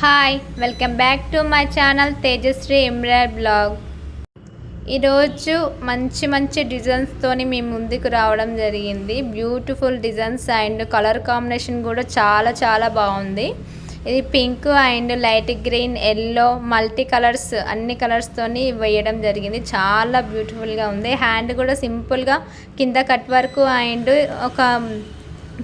Hi welcome back to my channel Tejashree ఎంబ్రాయిడ్ blog ఈరోజు మంచి మంచి డిజైన్స్తోని మీ ముందుకు రావడం జరిగింది. Beautiful designs and colour combination కూడా చాలా చాలా బాగుంది. ఇది pink and light green yellow multi colours అన్ని కలర్స్తోని వేయడం జరిగింది. చాలా బ్యూటిఫుల్గా ఉంది. హ్యాండ్ కూడా సింపుల్గా కింద కట్ వర్క్ అండ్ ఒక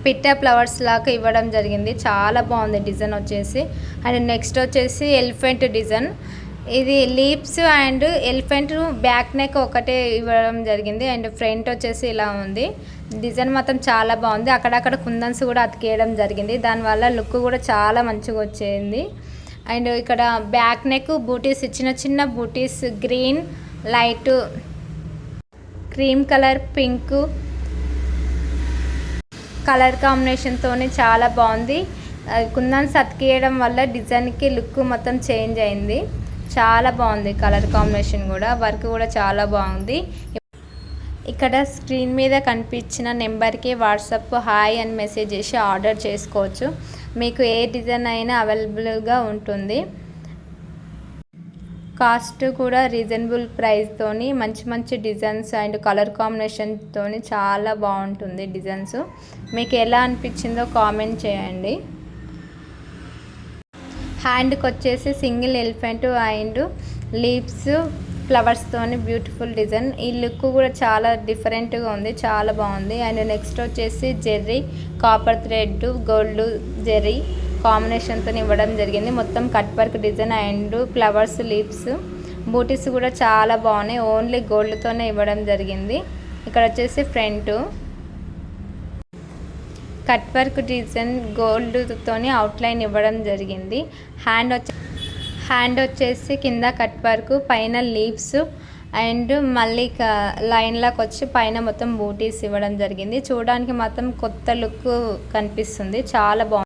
పిట్ట ఫ్లవర్స్ లాగా ఇవ్వడం జరిగింది. చాలా బాగుంది డిజైన్ వచ్చేసి. అండ్ నెక్స్ట్ వచ్చేసి ఎలిఫెంట్ డిజైన్. ఇది లీప్స్ అండ్ ఎలిఫెంట్ బ్యాక్ నెక్ ఒకటే ఇవ్వడం జరిగింది. అండ్ ఫ్రంట్ వచ్చేసి ఇలా ఉంది. డిజైన్ మాత్రం చాలా బాగుంది. అక్కడక్కడ కుందన్స్ కూడా అతికేయడం జరిగింది. దానివల్ల లుక్ కూడా చాలా మంచిగా వచ్చింది అండ్ ఇక్కడ బ్యాక్ నెక్ బూటీస్ చిన్న చిన్న బూటీస్ green light cream colour pink colour కాంబినేషన్తోనే చాలా బాగుంది. కుందన్స్ సతికేయడం వల్ల డిజైన్కి లుక్ మొత్తం చేంజ్ అయింది. చాలా బాగుంది కలర్ కాంబినేషన్ కూడా. వర్క్ కూడా చాలా బాగుంది. ఇక్కడ స్క్రీన్ మీద కనిపించిన నెంబర్కి వాట్సాప్ హాయ్ అని మెసేజ్ చేసి ఆర్డర్ చేసుకోవచ్చు. మీకు ఏ డిజైన్ అయినా అవైలబుల్గా ఉంటుంది. కాస్ట్ కూడా రీజనబుల్ ప్రైస్తోని మంచి మంచి డిజైన్స్ అండ్ కలర్ కాంబినేషన్తోని చాలా బాగుంటుంది డిజైన్స్. మీకు ఎలా అనిపించిందో కామెంట్ చేయండి. హ్యాండ్కి వచ్చేసి సింగిల్ ఎలిఫెంట్ అండ్ లీవ్స్ ఫ్లవర్స్తోని బ్యూటిఫుల్ డిజైన్. ఈ లుక్ కూడా చాలా డిఫరెంట్గా ఉంది చాలా బాగుంది. అండ్ నెక్స్ట్ వచ్చేసి Jerry copper thread gold Jerry. కాంబినేషన్తో ఇవ్వడం జరిగింది. మొత్తం cut work design and flowers leaves బూటీస్ కూడా చాలా బాగున్నాయి. ఓన్లీ గోల్డ్తోనే ఇవ్వడం జరిగింది. ఇక్కడ వచ్చేసి ఫ్రంట్. కట్ వర్క్ డిజైన్ గోల్డ్తోని అవుట్లైన్ ఇవ్వడం జరిగింది. హ్యాండ్ వచ్చే హ్యాండ్ వచ్చేసి కింద కట్ వర్క్ పైన లీవ్స్ అండ్ మళ్ళీ లైన్లోకి వచ్చి పైన మొత్తం బూటీస్ ఇవ్వడం జరిగింది. చూడడానికి మాత్రం కొత్త లుక్ కనిపిస్తుంది. చాలా బాగుంది.